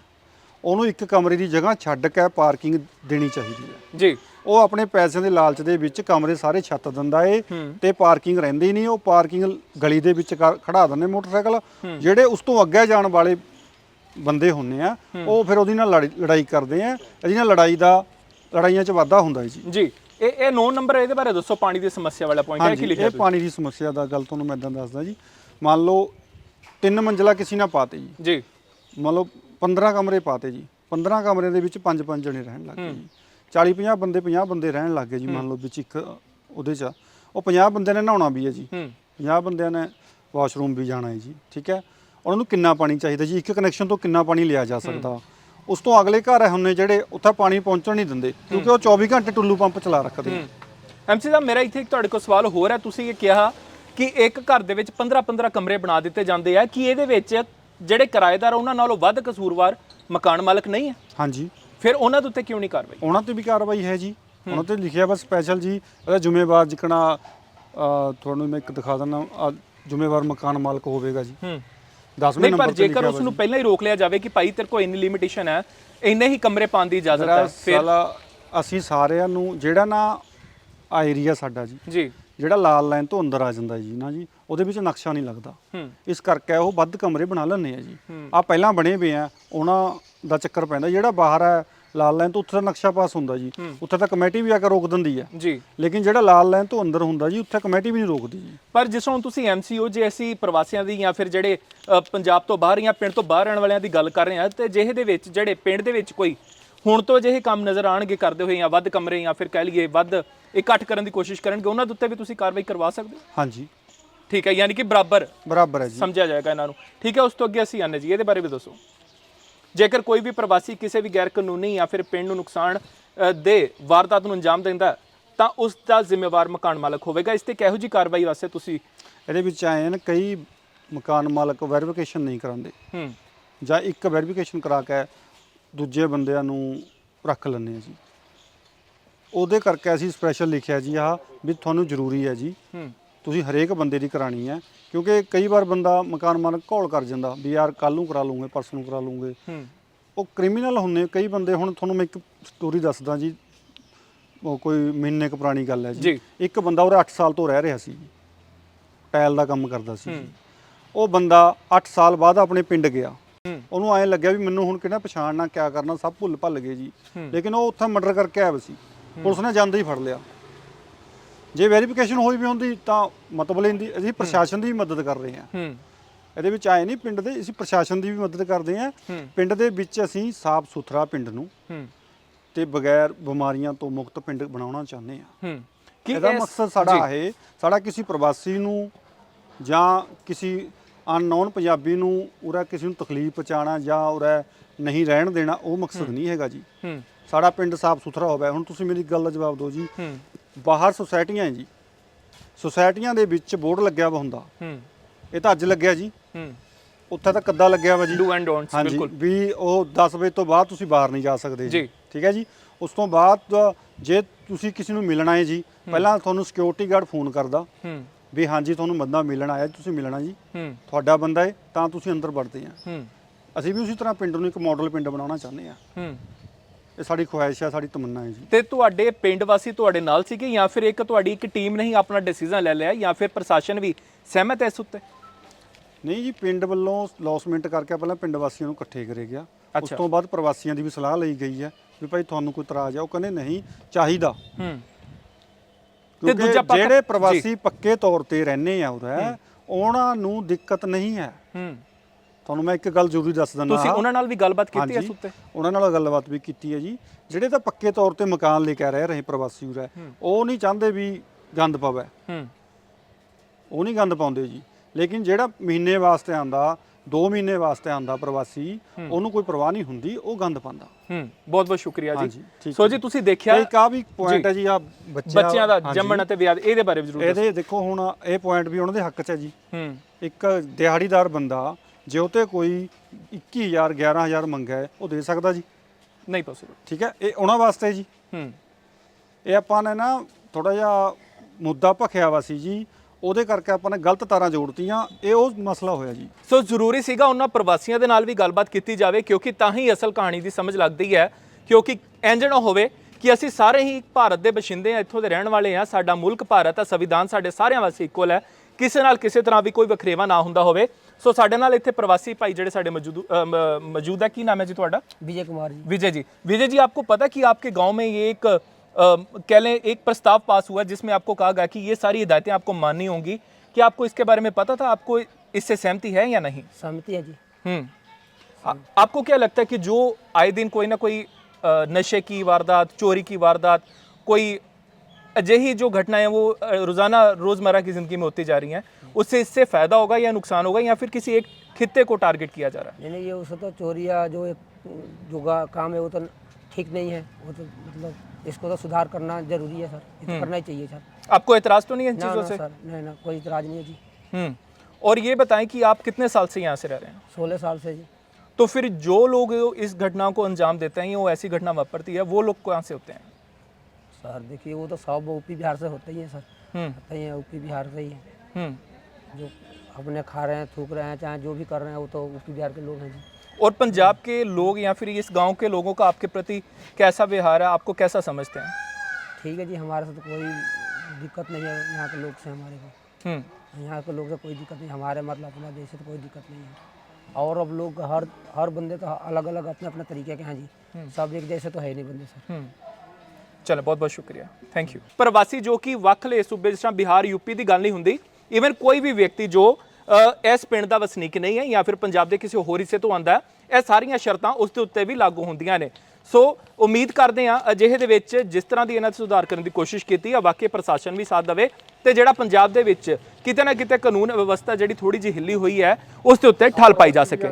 ਉਹਨੂੰ ਇੱਕ ਕਮਰੇ ਦੀ ਜਗ੍ਹਾ ਛੱਡ ਕੇ ਪਾਰਕਿੰਗ ਦੇਣੀ ਚਾਹੀਦੀ ਹੈ। ਜੀ। ਉਹ ਆਪਣੇ ਪੈਸਿਆਂ ਦੇ ਲਾਲਚ ਦੇ ਵਿੱਚ ਕਮਰੇ ਸਾਰੇ ਛੱਤ ਦਿੰਦਾ ਏ। ਤੇ ਪਾਰਕਿੰਗ ਰਹਿੰਦੀ ਨਹੀਂ ਉਹ ਪਾਰਕਿੰਗ ਗਲੀ ਦੇ ਵਿੱਚ ਖੜਾ ਦਿੰਦੇ ਮੋਟਰਸਾਈਕਲ। ਜਿਹੜੇ ਉਸ ਤੋਂ ਅੱਗੇ ਜਾਣ ਵਾਲੇ ਬੰਦੇ ਹੁੰਨੇ ਆ ਉਹ ਫਿਰ ਉਹਦੀ ਨਾਲ ਲੜੀ- ਲੜਾਈ ਕਰਦੇ ਆ। ਇਹਦੀ ਨਾਲ ਲੜਾਈ ਦਾ ਲੜਾਈਆਂ 'ਚ ਵਾਧਾ ਹੁੰਦਾ ਹੈ ਜੀ। ਜੀ ਇਹ ਇਹ 9 ਨੰਬਰ ਇਹਦੇ ਬਾਰੇ ਦੱਸੋ ਪਾਣੀ ਦੀ ਸਮੱਸਿਆ ਵਾਲਾ ਪੁਆਇੰਟ ਹੈ ਕੀ ਲਿਖਿਆ ਇਹ ਪਾਣੀ ਦੀ ਸਮੱਸਿਆ ਦਾ ਗੱਲ ਤੁਹਾਨੂੰ ਮੈਂ ਇਦਾਂ ਦੱਸਦਾ ਜੀ। ਮੰਨ ਲਓ ਤਿੰਨ ਮੰਜ਼ਲਾ ਕਿਸੇ ਨੇ ਪਾਤੇ ਜੀ। ਜੀ। ਮੰਨ ਲਓ 15 ਕਮਰੇ ਪਾਤੇ ਜੀ। 15 ਕਮਰਿਆਂ ਦੇ ਵਿੱਚ ਪੰਜ ਪੰਜ ਜਣੇ ਰਹਿਣ ਲੱਗ ਗਏ ਜੀ। 40 50 ਬੰਦੇ 50 ਬੰਦੇ ਰਹਿਣ ਲੱਗ ਗਏ ਜੀ ਮੰਨ ਲਓ ਵਿੱਚ ਇੱਕ ਉਹਦੇ 'ਚ। ਉਹ 50 ਬੰਦਿਆਂ ਨੇ ਨਹਾਉਣਾ ਵੀ ਹੈ ਜੀ। ਹੂੰ। 50 ਬੰਦਿਆਂ ਨੇ ਵਾਸ਼ਰੂਮ ਵੀ ਜਾਣਾ ਹੈ ਜੀ ਠੀਕ ਹੈ। ਉਹਨਾਂ ਨੂੰ ਕਿੰਨਾ ਪਾਣੀ ਚਾਹੀਦਾ ਜੀ? ਇੱਕ ਕਨੈਕਸ਼ਨ ਤੋਂ ਕਿੰਨਾ ਪਾਣੀ ਲਿਆ ਜਾ ਸਕਦਾ? ਉਸ ਤੋਂ ਅਗਲੇ ਘਰ ਹੁੰਨੇ ਜਿਹੜੇ ਉੱਥੇ ਪਾਣੀ ਪਹੁੰਚਣ ਨਹੀਂ ਦਿੰਦੇ ਕਿਉਂਕਿ ਉਹ 24 ਘੰਟੇ ਟੁੱਲੂ ਪੰਪ ਚਲਾ ਰੱਖਦੇ ਆ। ਐਮਸੀ ਸਾਹਿਬ ਮੇਰਾ ਇੱਥੇ ਇੱਕ ਤੁਹਾਡੇ ਕੋਲ ਸਵਾਲ ਹੋਰ ਹੈ। ਤੁਸੀਂ ਇਹ ਕਿਹਾ ਕਿ ਇੱਕ ਘਰ ਦੇ ਵਿੱਚ 15-15 ਕਮਰੇ ਬਣਾ ਦਿੱਤੇ ਜਾਂਦੇ ਆ। ਕਿ ਇਹਦੇ ਵਿੱਚ ਜਿਹੜੇ ਕਿਰਾਏਦਾਰ ਉਹਨਾਂ ਨਾਲੋਂ ਵੱਧ ਕਸੂਰਵਾਰ ਮਕਾਨ ਮਾਲਕ ਨਹੀਂ ਹੈ? ਹਾਂਜੀ। ਫਿਰ ਉਹਨਾਂ ਦੇ ਉੱਤੇ ਕਿਉਂ ਨਹੀਂ ਕਾਰਵਾਈ? ਉਹਨਾਂ ਤੇ ਵੀ ਕਾਰਵਾਈ ਹੈ ਜੀ। ਉਹਨਾਂ ਤੇ ਲਿਖਿਆ ਬਸ ਸਪੈਸ਼ਲ ਜੀ। ਇਹਦਾ ਜ਼ਿੰਮੇਵਾਰ ਜਿਕਣਾ ਤੁਹਾਨੂੰ ਮੈਂ ਇੱਕ ਦਿਖਾ ਦਿੰਦਾ ਜ਼ਿੰਮੇਵਾਰ ਮਕਾਨ ਮਾਲਕ ਹੋਵੇਗਾ ਜੀ। ਹੂੰ। 10ਵੇਂ ਨਹੀਂ ਨੰਬਰ ਪਰ ਤੇ ਜੇਕਰ ਲਿਖਿਆ ਉਸ ਨੂੰ ਪਹਿਲਾਂ ਹੀ ਰੋਕ ਲਿਆ ਜਾਵੇ ਕਿ ਭਾਈ ਤੇਰੇ ਕੋਲ ਇੰਨੀ ਲਿਮਿਟੇਸ਼ਨ ਹੈ ਇੰਨੇ ਹੀ ਕਮਰੇ ਪਾਉਣ ਦੀ ਇਜਾਜ਼ਤ ਹੈ ਫਿਰ ਸਾਲਾ ਅਸੀਂ ਸਾਰਿਆਂ ਨੂੰ ਜਿਹੜਾ ਨਾ ਆ ਏਰੀਆ ਸਾਡਾ ਜੀ ਜੀ। ਜਿਹੜਾ ਲਾਲ ਲਾਈਨ ਤੋਂ ਅੰਦਰ ਆ ਜਾਂਦਾ ਜੀ ਨਾ ਜੀ ਉਹਦੇ ਵਿੱਚ ਨਕਸ਼ਾ ਨਹੀਂ ਲੱਗਦਾ। ਹੂੰ। ਇਸ ਕਰਕੇ ਉਹ ਵੱਧ ਕਮਰੇ ਬਣਾ ਲੈਂਦੇ ਆ ਜੀ। ਆ ਪਹਿਲਾਂ ਬਣੇ ਪਏ ਆ ਉਹਨਾਂ ਦਾ ਚੱਕਰ ਪੈਂਦਾ ਜਿਹੜਾ ਬਾਹਰ ਹੈ ਲਾਲ ਲਾਈਨ ਤੋਂ ਉੱਥੇ ਦਾ ਨਕਸ਼ਾ ਪਾਸ ਹੁੰਦਾ ਜੀ। ਉੱਥੇ ਤਾਂ ਕਮੇਟੀ ਵੀ ਆ ਕੇ ਰੋਕ ਦਿੰਦੀ ਹੈ ਜੀ। ਲੇਕਿਨ ਜਿਹੜਾ ਲਾਲ ਲਾਈਨ ਤੋਂ ਅੰਦਰ ਹੁੰਦਾ ਜੀ ਉੱਥੇ ਕਮੇਟੀ ਵੀ ਨਹੀਂ ਰੋਕਦੀ ਜੀ। ਪਰ ਜਿਸ ਹੁਣ ਤੁਸੀਂ ਐਮਸੀਓ ਜੇ ਅਸੀਂ ਪ੍ਰਵਾਸੀਆਂ ਦੀ ਜਾਂ ਫਿਰ ਜਿਹੜੇ ਪੰਜਾਬ ਤੋਂ ਬਾਹਰ ਜਾਂ ਪਿੰਡ ਤੋਂ ਬਾਹਰ ਰਹਿਣ ਵਾਲਿਆਂ ਦੀ ਗੱਲ ਕਰ ਰਹੇ ਹਾਂ ਤੇ ਜਿਹੇ ਦੇ ਵਿੱਚ ਜਿਹੜੇ ਪਿੰਡ ਦੇ ਵਿੱਚ ਕੋਈ ਹੁਣ ਤੋਂ ਅਜਿਹੇ ਕੰਮ ਨਜ਼ਰ ਆਣਗੇ ਕਰਦੇ ਹੋਏ ਜਾਂ ਵੱਧ ਕਮਰੇ ਜਾਂ ਫਿਰ ਕਹਿ ਲਈਏ ਵੱਧ ਇਕੱਠ ਕਰਨ ਦੀ ਕੋਸ਼ਿਸ਼ ਕਰਨਗੇ ਉਹਨਾਂ ਦੇ ਉੱਤੇ ਵੀ ਤੁਸੀਂ ਕਾਰਵਾਈ ਕਰਵਾ ਸਕਦੇ ਹੋ? ਹਾਂਜੀ। ਠੀਕ ਹੈ ਯਾਨੀ ਕਿ ਬਰਾਬਰ ਬਰਾਬਰ ਹੈ ਜੀ। ਸਮਝਿਆ ਜਾਏਗਾ ਇਹਨਾਂ ਨੂੰ। ਠੀਕ ਹੈ ਉਸ ਤੋਂ ਅੱਗੇ ਅਸੀਂ ਆਨੇ ਜੀ ਇਹਦੇ ਬਾਰੇ ਵੀ ਦੱਸੋ। ਜੇਕਰ ਕੋਈ ਵੀ ਪ੍ਰਵਾਸੀ ਕਿਸੇ ਵੀ ਗੈਰ ਕਾਨੂੰਨੀ ਜਾਂ ਫਿਰ ਪਿੰਡ ਨੂੰ ਨੁਕਸਾਨ ਦੇ ਵਾਰਦਾਤ ਨੂੰ ਅੰਜਾਮ ਦਿੰਦਾ ਤਾਂ ਉਸ ਦਾ ਜ਼ਿੰਮੇਵਾਰ ਮਕਾਨ ਮਾਲਕ ਹੋਵੇਗਾ। ਇਸ ਤੇ ਕਿਹੋ ਜੀ ਕਾਰਵਾਈ ਵਾਸਤੇ ਤੁਸੀਂ ਇਹਦੇ ਵਿੱਚ ਆਏ ਨੇ ਕਈ ਮਕਾਨ ਮਾਲਕ ਵੈਰੀਫਿਕੇਸ਼ਨ ਨਹੀਂ ਕਰਾਉਂਦੇ। ਹੂੰ। ਜਾਂ ਇੱਕ ਵੈਰੀਫਿਕੇਸ਼ਨ ਕਰਾ ਕੇ ਦੂਜੇ ਬੰਦਿਆਂ ਨੂੰ ਰੱਖ ਲੈਂਦੇ ਆ ਜੀ। ਉਹਦੇ ਕਰਕੇ ਅਸੀਂ ਸਪੈਸ਼ਲ ਲਿਖਿਆ ਜੀ ਆਹ ਵੀ ਤੁਹਾਨੂੰ ਜ਼ਰੂਰੀ ਹੈ ਜੀ। ਹੂੰ। ਤੁਸੀਂ ਹਰੇਕ ਬੰਦੇ ਦੀ ਕਰਾਣੀ ਹੈ ਕਿਉਂਕਿ ਕਈ ਵਾਰ ਬੰਦਾ ਮਕਾਨ ਮਾਲਕ ਘੋਲ ਕਰ ਜਾਂਦਾ ਵੀ ਯਾਰ ਕੱਲ ਨੂੰ ਕਰਾ ਲੂੰਗੇ ਪਰਸੋਂ ਨੂੰ ਕਰਾ ਲੂੰਗੇ। ਹੂੰ। ਉਹ ਕ੍ਰਿਮੀਨਲ ਹੁੰਦੇ ਕਈ ਬੰਦੇ ਹੁਣ ਤੁਹਾਨੂੰ ਮੈਂ ਇੱਕ ਸਟੋਰੀ ਦੱਸਦਾ ਜੀ ਉਹ ਕੋਈ ਮਹੀਨੇ ਕੁ ਪੁਰਾਣੀ ਗੱਲ ਹੈ ਜੀ। ਇੱਕ ਬੰਦਾ ਉਹਦੇ 8 ਸਾਲ ਤੋਂ ਰਹਿ ਰਿਹਾ ਸੀ ਟਾਇਲ ਦਾ ਕੰਮ ਕਰਦਾ ਸੀ। ਉਹ ਬੰਦਾ 8 ਸਾਲ ਬਾਅਦ ਆਪਣੇ ਪਿੰਡ ਗਿਆ। ਉਹਨੂੰ ਐਂ ਲੱਗਿਆ ਵੀ ਮੈਨੂੰ ਹੁਣ ਕਿਹੜਾ ਪਛਾਣਨਾ ਕਿਆ ਕਰਨਾ ਸਭ ਭੁੱਲ ਭੱਲ ਗਏ ਜੀ। ਲੇਕਿਨ ਉਹ ਉੱਥੇ ਮਰਡਰ ਕਰਕੇ ਆਇਆ ਸੀ। ਪੁਲਿਸ ਨੇ ਜਾਂਦੇ ਹੀ ਫੜ ਲਿਆ। ਜੇ ਵੈਰੀਫਿਕੇਸ਼ਨ ਹੋਈ ਵੀ ਹੁੰਦੀ ਤਾਂ ਮਤਲਬ ਲੈਂਦੀ ਅਸੀਂ ਪ੍ਰਸ਼ਾਸਨ ਦੀ ਵੀ ਮਦਦ ਕਰ ਰਹੇ ਹਾਂ। ਹੂੰ। ਇਹਦੇ ਵਿੱਚ ਆਏ ਨਹੀਂ ਪਿੰਡ ਦੇ ਅਸੀਂ ਪ੍ਰਸ਼ਾਸਨ ਦੀ ਵੀ ਮਦਦ ਕਰਦੇ ਹਾਂ। ਹੂੰ। ਪਿੰਡ ਦੇ ਵਿੱਚ ਅਸੀਂ ਸਾਫ਼ ਸੁਥਰਾ ਪਿੰਡ ਨੂੰ ਹੂੰ। ਤੇ ਬਗੈਰ ਬਿਮਾਰੀਆਂ ਤੋਂ ਮੁਕਤ ਪਿੰਡ ਬਣਾਉਣਾ ਚਾਹੁੰਦੇ ਹਾਂ। ਹੂੰ। ਕੀ ਇਹਦਾ ਮਕਸਦ ਸਾਡਾ ਇਹ ਸਾਡਾ ਕਿਸੇ ਪ੍ਰਵਾਸੀ ਨੂੰ ਜਾਂ ਕਿਸੇ ਅਨਨੋਨ ਪੰਜਾਬੀ ਨੂੰ ਉਰਾ ਕਿਸੇ ਨੂੰ ਤਕਲੀਫ ਪਹੁੰਚਾਉਣਾ ਜਾਂ ਉਰਾ ਨਹੀਂ ਰਹਿਣ ਦੇਣਾ ਉਹ ਮਕਸਦ ਨਹੀਂ ਹੈਗਾ ਜੀ। ਹੂੰ। ਸਾਡਾ ਪਿੰਡ ਸਾਫ਼ ਸੁਥਰਾ ਹੋਵੇ। ਹੁਣ ਤੁਸੀਂ ਮੇਰੀ ਗੱਲ ਦਾ ਜਵਾਬ ਦਿਓ ਜੀ। ਹੂੰ। ਬਾਹਰ ਸੁਸਾਇਟੀਆਂ ਹੈ ਜੀ। ਸੁਸਾਇਟੀਆਂ ਦੇ ਵਿੱਚ ਬੋਰਡ ਲੱਗਿਆ ਵਾ ਹੁੰਦਾ। ਹੂੰ। ਇਹ ਤਾਂ ਅੱਜ ਲੱਗਿਆ ਜੀ। ਹੂੰ। ਉੱਥੇ ਤਾਂ ਕੱਦਾ ਲੱਗਿਆ ਵਾ ਜੀ। ਡੂ ਐਂਡ ਡੋਨਟਸ ਹਾਂਜੀ। ਬਿਲਕੁਲ। ਵੀ ਉਹ 10 ਵਜੇ ਤੋਂ ਬਾਅਦ ਤੁਸੀਂ ਬਾਹਰ ਨਹੀਂ ਜਾ ਸਕਦੇ ਜੀ। ਠੀਕ ਹੈ ਜੀ? ਉਸ ਤੋਂ ਬਾਅਦ ਜੇ ਤੁਸੀਂ ਕਿਸੇ ਨੂੰ ਮਿਲਣਾ ਹੈ ਜੀ ਪਹਿਲਾਂ ਤੁਹਾਨੂੰ ਸਿਕਿਉਰਿਟੀ ਗਾਰਡ ਫੋਨ ਕਰਦਾ। ਹੂੰ। ਵੀ ਹਾਂਜੀ ਤੁਹਾਨੂੰ ਬੰਦਾ ਮਿਲਣ ਆਇਆ ਤੁਸੀਂ ਮਿਲਣਾ ਜੀ। ਹੂੰ। ਤੁਹਾਡਾ ਬੰਦਾ ਹੈ ਤਾਂ ਤੁਸੀਂ ਅੰਦਰ ਵੜਦੇ ਆ। ਹੂੰ। ਅਸੀਂ ਵੀ ਉਸੇ ਤਰ੍ਹਾਂ ਪਿੰਡ ਨੂੰ ਇੱਕ ਮਾਡਲ ਪਿੰਡ ਬਣਾਉਣਾ ਚਾਹੁੰਦੇ ਆ। ਹੂੰ। ਇਹ ਸਾਡੀ ਖੁਆਇਸ਼ ਹੈ ਸਾਡੀ ਤਮੰਨਾ ਹੈ ਜੀ। ਤੇ ਤੁਹਾਡੇ ਪਿੰਡ ਵਾਸੀ ਤੁਹਾਡੇ ਨਾਲ ਸੀਗੇ ਜਾਂ ਫਿਰ ਇੱਕ ਤੁਹਾਡੀ ਇੱਕ ਟੀਮ ਨੇ ਹੀ ਆਪਣਾ ਡਿਸੀਜਨ ਲੈ ਲਿਆ ਜਾਂ ਫਿਰ ਪ੍ਰਸ਼ਾਸਨ ਵੀ ਸਹਿਮਤ ਹੈ ਇਸ ਉੱਤੇ? ਨਹੀਂ ਜੀ ਪਿੰਡ ਵੱਲੋਂ ਲੌਸਮੈਂਟ ਕਰਕੇ ਪਹਿਲਾਂ ਪਿੰਡ ਵਾਸੀਆਂ ਨੂੰ ਇਕੱਠੇ ਕਰੇ ਗਿਆ। ਉਸ ਅੱਛਾ। ਤੋਂ ਬਾਅਦ ਪ੍ਰਵਾਸੀਆਂ ਦੀ ਵੀ ਸਲਾਹ ਲਈ ਗਈ ਹੈ ਵੀ ਭਾਈ ਤੁਹਾਨੂੰ ਕੋਈ ਇਤਰਾਜ਼ ਆ ਉਹ ਕਹਿੰਦੇ ਨਹੀਂ ਚਾਹੀਦਾ। ਹੂੰ। ਕਿਉਂਕਿ ਦੂਜਾ ਪੱਖ- ਜਿਹੜੇ। ਪ੍ਰਵਾਸੀ ਪੱਕੇ ਤੌਰ ਤੇ ਰਹਿੰਦੇ ਆ ਉਹਨਾਂ ਨੂੰ ਦਿੱਕਤ ਨਹੀਂ ਹੈ। ਹੂੰ। ਤੁਹਾਨੂੰ ਮੈਂ ਇੱਕ ਗੱਲ ਜ਼ਰੂਰੀ ਦੱਸ ਦਿੰਦਾ ਤੁਸੀਂ ਉਹਨਾਂ ਨਾਲ ਵੀ ਗੱਲਬਾਤ ਕੀਤੀ ਇਸ ਉੱਤੇ? ਉਹਨਾਂ ਨਾਲ ਗੱਲਬਾਤ ਵੀ ਕੀਤੀ ਹੈ ਜੀ। ਜਿਹੜੇ ਤਾਂ ਪੱਕੇ ਤੌਰ ਤੇ ਮਕਾਨ ਲੈ ਕੇ ਰਹਿ ਰਹੇ ਪ੍ਰਵਾਸੀ ਉਰੇ ਉਹ ਨਹੀਂ ਚਾਹੁੰਦੇ ਵੀ ਗੰਦ ਪਵੇ। ਹੂੰ। ਉਹ ਨਹੀਂ ਗੰਦ ਪਾਉਂਦੇ ਜੀ। ਲੇਕਿਨ ਜਿਹੜਾ ਮਹੀਨੇ ਵਾਸਤੇ ਆਂਦਾ 2 ਮਹੀਨੇ ਵਾਸਤੇ ਆਂਦਾ ਪ੍ਰਵਾਸੀ ਉਹਨੂੰ ਕੋਈ ਪਰਵਾਹ ਨਹੀਂ ਹੁੰਦੀ ਉਹ ਗੰਦ ਪਾਉਂਦਾ। ਹੂੰ। ਬਹੁਤ ਬਹੁਤ ਸ਼ੁਕਰੀਆ ਜੀ। ਸੋ ਜੀ। ਤੁਸੀਂ ਦੇਖਿਆ ਇੱਕ ਆ ਵੀ ਪੁਆਇੰਟ। ਹੈ ਜੀ ਆ ਬੱਚਿਆਂ ਬੱਚਿਆਂ ਦਾ। ਜੰਮਣ ਅਤੇ ਵਿਆਹ ਇਹਦੇ ਬਾਰੇ ਵੀ ਜ਼ਰੂਰ ਇਹਦੇ ਦੇਖੋ ਹੁਣ ਇਹ ਪੁਆਇੰਟ ਵੀ ਉਹਨਾਂ ਦੇ ਹੱਕ 'ਚ ਹੈ ਜੀ। ਹੂੰ। ਇੱਕ ਦਿਹਾੜੀਦਾਰ ਬੰਦਾ ਜੇ ਉਹ ਤੇ ਕੋਈ 21000 11000 ਮੰਗਾ ਹੈ ਉਹ ਦੇ ਸਕਦਾ ਜੀ? ਨਹੀਂ ਪੋਸੀਬਲ ਠੀਕ ਹੈ? ਇਹ ਉਹਨਾਂ ਵਾਸਤੇ ਜੀ। ਹੂੰ। ਇਹ ਆਪਾਂ ਨੇ ਨਾ ਥੋੜਾ ਜਿਹਾ ਮੁੱਦਾ ਭਖਿਆ ਵਾ ਸੀ ਜੀ। ਉਹਦੇ ਕਰਕੇ ਆਪਾਂ ਨੇ ਗਲਤ ਤਾਰਾਂ ਜੋੜਤੀਆਂ। ਇਹ ਉਹ ਮਸਲਾ ਹੋਇਆ ਜੀ। ਸੋ ਜ਼ਰੂਰੀ ਸੀਗਾ ਉਹਨਾਂ ਪ੍ਰਵਾਸੀਆਂ ਦੇ ਨਾਲ ਵੀ ਗੱਲਬਾਤ ਕੀਤੀ ਜਾਵੇ ਕਿਉਂਕਿ ਤਾਂ ਹੀ ਅਸਲ ਕਹਾਣੀ ਦੀ ਸਮਝ ਲੱਗਦੀ ਹੈ। ਕਿਉਂਕਿ ਇੰਜ ਨਾ ਹੋਵੇ ਕਿ ਅਸੀਂ ਸਾਰੇ ਹੀ ਭਾਰਤ ਦੇ ਬਸ਼ਿੰਦੇ ਆ ਇੱਥੋਂ ਦੇ ਰਹਿਣ ਵਾਲੇ ਆ। ਸਾਡਾ ਮੁਲਕ ਭਾਰਤ ਹੈ ਸੰਵਿਧਾਨ ਸਾਡੇ ਸਾਰਿਆਂ ਵਾਸਤੇ ਇਕੁਅਲ ਹੈ। ਕਿਸੇ ਨਾਲ ਕਿਸੇ ਤਰ੍ਹਾਂ ਵੀ ਕੋਈ ਵਖਰੇਵਾ ਨਾ ਹੁੰਦਾ ਹੋਵੇ। ਸੋ ਸਾਡੇ ਨਾਲ ਇੱਥੇ ਪ੍ਰਵਾਸੀ ਭਾਈ ਜਿਹੜੇ ਸਾਡੇ ਮੌਜੂਦ ਅ, ਮ- ਮੌਜੂਦ ਹੈ ਕੀ ਨਾਮ ਹੈ ਜੀ ਤੁਹਾਡਾ विजय कुमार जी विजय जी विजय जी आपको पता कि आपके गांव में ये एक अ, कह लें एक प्रस्ताव पास हुआ जिसमें आपको कहा गया कि ये सारी हिदायतें आपको माननी होंगी क्या आपको इसके बारे में पता था आपको इससे सहमति है या नहीं सहमति है जी हम्म आ- आपको क्या लगता है कि जो आए दिन कोई ना कोई अ, नशे की वारदात चोरी की वारदात कोई अजही जो घटनाएँ वो रोज़ाना रोज़मर्रा की ज़िंदगी में होती जा रही हैं उससे इससे फ़ायदा होगा या नुकसान होगा या फिर किसी एक खित्ते को टारगेट किया जा रहा है? नहीं ये उसको तो चोरिया जो एक जो काम है वो तो ठीक नहीं है वो तो मतलब इसको तो सुधार करना ज़रूरी है सर ये तो करना ही चाहिए सर। आपको एतराज़ तो नहीं है इन चीज़ों से? सर नहीं ना कोई इतराज नहीं है जी। हम्म और ये बताएँ कि आप कितने साल से यहाँ से रह रहे हैं? सोलह साल से जी। तो फिर जो लोग इस घटना को अंजाम देते हैं वो ऐसी घटना वापरती है वो लोग कहाँ से होते हैं? सर देखिए वो तो सब यूपी बिहार से होते ही हैं सर। हम्म। होते ही हैं यूपी बिहार से ही हैं। हम्म। जो अपने खा रहे हैं थूक रहे हैं चाहे जो भी कर रहे हैं वो तो यूपी बिहार के लोग हैं जी। और पंजाब के लोग या फिर इस गाँव के लोगों का आपके प्रति कैसा व्यवहार है? आपको कैसा समझते हैं? ठीक है जी हमारे से तो कोई दिक्कत नहीं है यहाँ के लोग से हमारे को। हम्म। यहाँ के लोग से कोई दिक्कत नहीं हमारे मतलब अपना देश से तो कोई दिक्कत नहीं है। और अब लोग हर हर बंदे का अलग अलग अपने अपने तरीके के हैं जी। सब एक जैसे तो है नहीं बंदे सर। ਚਲੋ, ਬਹੁਤ ਬਹੁਤ ਸ਼ੁਕਰੀਆ। ਥੈਂਕ ਯੂ ਪ੍ਰਵਾਸੀ ਜੋ ਕਿ ਵੱਖਲੇ ਸੂਬੇ ਜਿਸ ਤਰ੍ਹਾਂ ਬਿਹਾਰ ਯੂਪੀ ਦੀ ਗੱਲ ਨਹੀਂ ਹੁੰਦੀ ਇਵਨ ਕੋਈ ਵੀ ਵਿਅਕਤੀ ਜੋ ਇਸ ਪਿੰਡ ਦਾ ਵਸਨੀਕ ਨਹੀਂ ਹੈ ਜਾਂ ਫਿਰ ਪੰਜਾਬ ਦੇ ਕਿਸੇ ਹੋਰ ਹਿੱਸੇ ਤੋਂ ਆਂਦਾ ਇਹ ਸਾਰੀਆਂ ਸ਼ਰਤਾਂ ਉਸ ਦੇ ਉੱਤੇ ਵੀ ਲਾਗੂ ਹੁੰਦੀਆਂ ਨੇ। ਸੋ ਉਮੀਦ ਕਰਦੇ ਹਾਂ ਅਜਿਹੇ ਦੇ ਵਿੱਚ ਜਿਸ ਤਰ੍ਹਾਂ ਦੀ ਇਹਨਾਂ 'ਚ ਸੁਧਾਰ ਕਰਨ ਦੀ ਕੋਸ਼ਿਸ਼ ਕੀਤੀ ਆ, ਵਾਕਈ ਪ੍ਰਸ਼ਾਸਨ ਵੀ ਸਾਥ ਦੇਵੇ ਤੇ ਜਿਹੜਾ ਪੰਜਾਬ ਦੇ ਵਿੱਚ ਕਿਤੇ ਨਾ ਕਿਤੇ ਕਾਨੂੰਨ ਵਿਵਸਥਾ ਜਿਹੜੀ ਥੋੜੀ ਜਿਹੀ ਹਿੱਲੀ ਹੋਈ ਹੈ, ਉਸ ਦੇ ਉੱਤੇ ਠੱਲ ਪਾਈ ਜਾ ਸਕੇ।